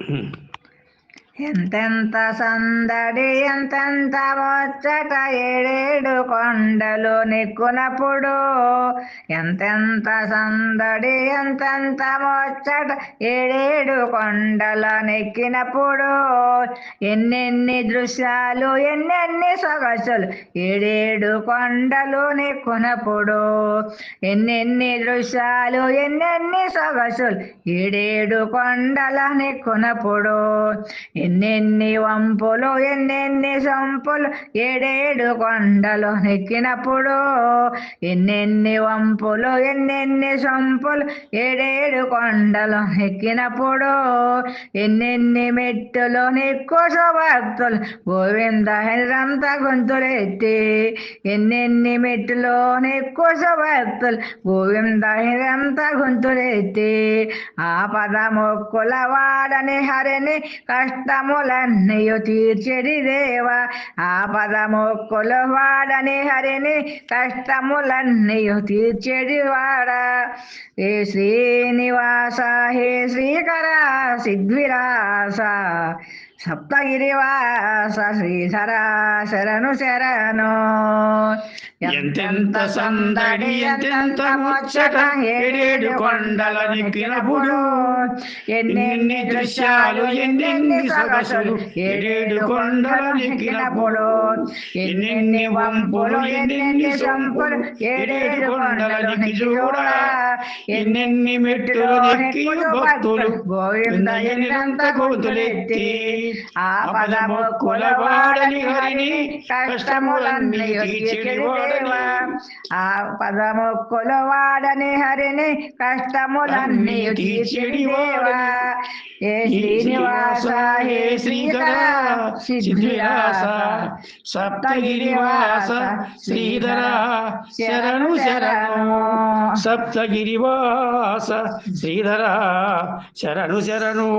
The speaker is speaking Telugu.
Hmm. ఎంతెంత సందడి ఎంతెంత వచ్చట ఏడేడు కొండలు నెక్కునప్పుడు. ఎంతెంత సందడి ఎంతెంత వచ్చట ఏడేడు కొండల నెక్కినప్పుడు. ఎన్నెన్ని దృశ్యాలు ఎన్నెన్ని సొగసులు ఏడేడు కొండలు నెక్కునప్పుడు. ఎన్నెన్ని దృశ్యాలు ఎన్నెన్ని సొగసులు ఏడేడు కొండల నెక్కునప్పుడు. ఎన్నెన్ని వంపులు ఎన్నెన్ని సంపులు ఏడేడు కొండలు నెక్కినప్పుడు ఎన్నెన్ని వంపులు ఎన్నెన్ని సంపులు ఏడేడు కొండలు నెక్కినప్పుడు ఎన్నెన్ని మెట్టులు నెక్కు భక్తులు గోవింద హరిరంత గొంతులెత్తి ఎన్నెన్ని మెట్టులు నెక్కు భక్తులు గోవింద హరిరంత గొంతులెత్తి ఆ పద మొక్కుల వాడని హరిని కష్టములన్నయు తీర్చెడి దేవా ఆ పద వాడని హరిని కష్టములన్నయు తీర్చెడి వాడా ఏ శ్రీనివాస హే శ్రీకర సిద్విరాస సప్తగిరివాస శ్రీధర శరణు శరణు. ఎంతెంత సందడి ఎంతెంత ముచ్చట ఏడేడు కొండల నెక్కినప్పుడు ఎన్నెన్ని దృశ్యాలు ఎన్నెన్ని సొగసులు ఏడేడు కొండల నెక్కినప్పుడు ఎన్నెన్ని వంపులు ఎన్నెన్ని సొంపులు ఏడేడు కొండల నెక్కి చూడ ఎన్నెన్ని మెట్టులు నెక్కి భక్తులు గోవింద ఎన్నంత కోతులెత్తి ఆ పదముక్కుల వాడని హరిని కష్టములన్నీ తీర్చెడివాడని ఆ పదముక్కుల వాడని హరిని కష్టములన్నీ తీర్చెడిదేవా ఏ శ్రీనివాస హే శ్రీధర సిద్ధిరాస సప్తగిరివాస శ్రీధర శరణు శరణు. సప్తగిరివాస శ్రీధర శరణు శరణు.